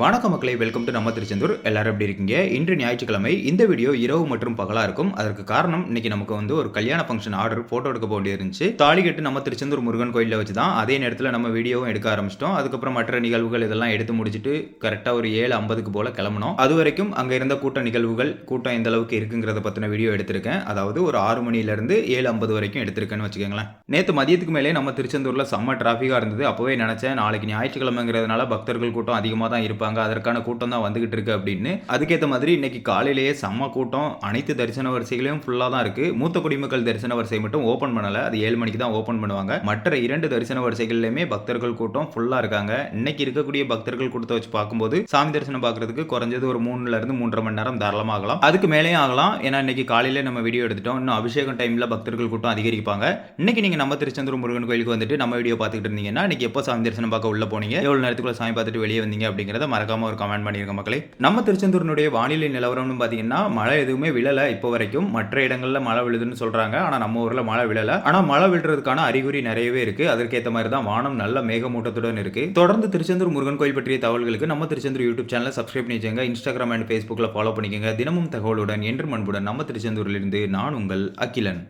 வணக்க மக்களை welcome to நம்ம திருச்செந்தூர். எல்லாரும் எப்படி இருக்கீங்க? இன்று ஞாயிற்றுக்கிழமை. இந்த வீடியோ இரவு மற்றும் பகலா இருக்கும். அதற்கு காரணம் இன்னைக்கு நமக்கு வந்து ஒரு கல்யாண ஃபங்க்ஷன் ஆர்டர் போட்டோ எடுக்க வேண்டியது இருந்துச்சு. தாலி கட்டு நம்ம திருச்செந்தூர் முருகன் கோயிலில் வச்சு தான் அதே நேரத்தில் நம்ம வீடியோவும் எடுக்க ஆரம்பிச்சிட்டோம். அதுக்கப்புறம் மற்ற நிகழ்வுகள் இதெல்லாம் எடுத்து முடிச்சுட்டு கரெக்டாக ஒரு ஏழு ஐம்பதுக்கு போல கிளம்பணும் அது வரைக்கும் அங்கே இருந்த கூட்ட நிகழ்வுகள் கூட்டம் எந்த அளவுக்கு இருக்குங்கிறத பற்றின வீடியோ எடுத்திருக்கேன். அதாவது ஒரு ஆறு மணிலேருந்து ஏழு ஐம்பது வரைக்கும் எடுத்திருக்கேன்னு வச்சுக்கோங்களேன். நேற்று மதியத்துக்கு மேலே நம்ம திருச்செந்தூரில் செம்ம டிராஃபிக்காக இருந்தது. அப்போவே நினச்சேன் நாளைக்கு ஞாயிற்றுக்கிழமைங்கிறதுனால பக்தர்கள் கூட்டம் அதிகமாக தான் இருப்பாங்க அதற்கான கூட்டம் தான் வந்துகிட்டு இருக்கு அப்படின்னு. அதுக்கேற்ற மாதிரி இன்னைக்கு காலையிலேயே செம்ம கூட்டம். அனைத்து தரிசன வரிசைகளையும் ஃபுல்லாக தான் இருக்கு. மூத்த குடிமக்கள் தரிசன வரிசை மட்டும் ஓப்பன் பண்ணலை. அது ஏழு மணிக்கு தான் ஓப்பன் பண்ணுவாங்க. மற்ற இரண்டு தரிசன வரிசைகள்லையுமே பக்தர்கள் கூட்டம் ஃபுல்லாக இருக்காங்க. இன்னைக்கு இருக்கக்கூடிய பக்தர்கள் கூட்டத்தை வச்சு பார்க்கும்போது சாமி தரிசனம் பார்க்கறதுக்கு குறைஞ்சது ஒரு மூணுல இருந்து மூன்றரை மணி நேரம் தாராளமாக ஆகலாம். அதுக்கு மேலேயும் ஆகலாம். ஏன்னா இன்னைக்கு காலையில நம்ம வீடியோ எடுத்துட்டோம். இன்னும் அபிஷேகம் டைம்ல பக்தர்கள் கூட்டம் அதிகரிப்பாங்க. இன்னைக்கு நீங்க நம்ம திருச்செந்தூர் முருகன் கோயிலுக்கு வந்துட்டு நம்ம வீடியோ பார்த்துட்டு இருந்தீங்கன்னா இன்னைக்கு எப்போ சாமி தரிசனம் பார்க்க உள்ள போனீங்க? எவ்வளவு நேரத்துக்குள்ள சாமி பார்த்துட்டு வெளியே வந்தீங்க அப்படிங்கிறத மறக்காம ஒரு கமெண்ட் பண்ணியிருக்க மக்களே. நம்ம திருச்செந்தூரினுடைய வானிலை நிலவரம்னு பார்த்தீங்கன்னா மழை எதுவுமே விழல இப்போ வரைக்கும். மற்ற இடங்கள்ல மழை விழுதுன்னு சொல்றாங்க. ஆனா நம்ம ஊர்ல மழை விழல. ஆனா மழை விழுறதுக்கான அறிகுறி நிறையவே இருக்கு. அதற்கேற்ற மாதிரி தான் வானம் நல்ல மேகமூட்டத்துடன் இருக்கு. தொடர்ந்து திருச்செந்தூர் முருகன் கோயில் பற்றிய தகவல்களுக்கு நம்ம திருச்செந்தூர் யூடியூப் சேனலை சப்ஸ்கிரைப் பண்ணிச்சுங்க இன்ஸ்டாகிராம் அண்ட் ஃபேஸ்புக்கில் ஃபாலோ பண்ணிக்கோங்க. தினமும் தகவலுடன் என்று அன்புடன் நம்ம திருச்செந்தூரிலிருந்து நான் உங்கள் அகிலன்.